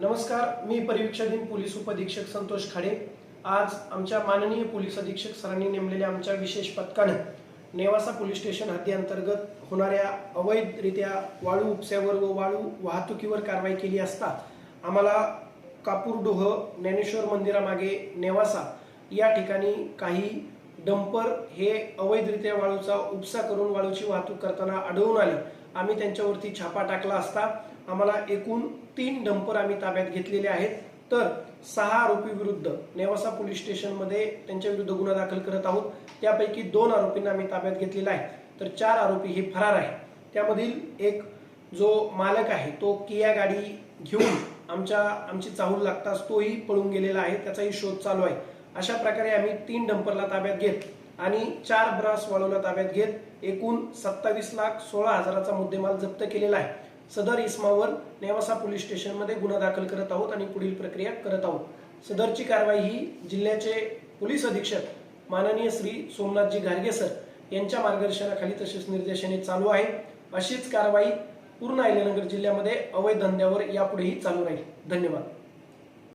नमस्कार मी परिवीक्षाधीन पोलीस उपअधीक्षक संतोष खाडे. आज आमच्या माननीय पोलीस अधीक्षक सरांनी नेमलेल्या आमच्या विशेष पथकानं नेवासा पोलीस स्टेशन हद्दीअंतर्गत होणाऱ्या अवैधरित्या वाळू उपस्यावर व वाळू वाहतुकीवर कारवाई केली असता आम्हाला कापूरडोह ज्ञानेश्वर मंदिरामागे नेवासा या ठिकाणी काही डंपर हे अवैधरित्या वाळूचा उपसा करून वाळूची वाहतूक करताना आढळून आले. आम्ही त्यांच्यावरती छापा टाकला असता आम्हाला एकूण तीन डंपर आम्ही ताब्यात घेतलेले आहेत. तर सहा आरोपी विरुद्ध नेवासा पोलीस स्टेशनमध्ये त्यांच्या विरुद्ध गुन्हा दाखल करत आहोत. त्यापैकी दोन आरोपींना आम्ही ताब्यात घेतलेला आहे. तर चार आरोपी हे फरार आहे त्यामधील एक जो मालक आहे तो किया गाडी घेऊन आमच्या आमची चाहूल लागताच तोही पळून गेलेला आहे. त्याचाही शोध चालू आहे. अशा प्रकारे आम्ही तीन डंपरला ताब्यात घेत आणि चार ब्रास वाळूला ताब्यात घेत एकूण सत्तावीस लाख सोळा हजाराचा मुद्देमाल जप्त केलेला आहे. सदर इस्मावर नेवासा पोलीस स्टेशनमध्ये गुन्हा दाखल करत आहोत आणि पुढील प्रक्रिया करत आहोत. सदरची कारवाई ही जिल्ह्याचे पोलीस अधीक्षक माननीय श्री सोमनाथजी गारगे सर यांच्या मार्गदर्शनाखाली तसेच निर्देशाने चालू आहे. अशीच कारवाई पूर्ण अहिल्यानगर जिल्ह्यामध्ये अवैध धंद्यावर यापुढेही चालू राहील. धन्यवाद.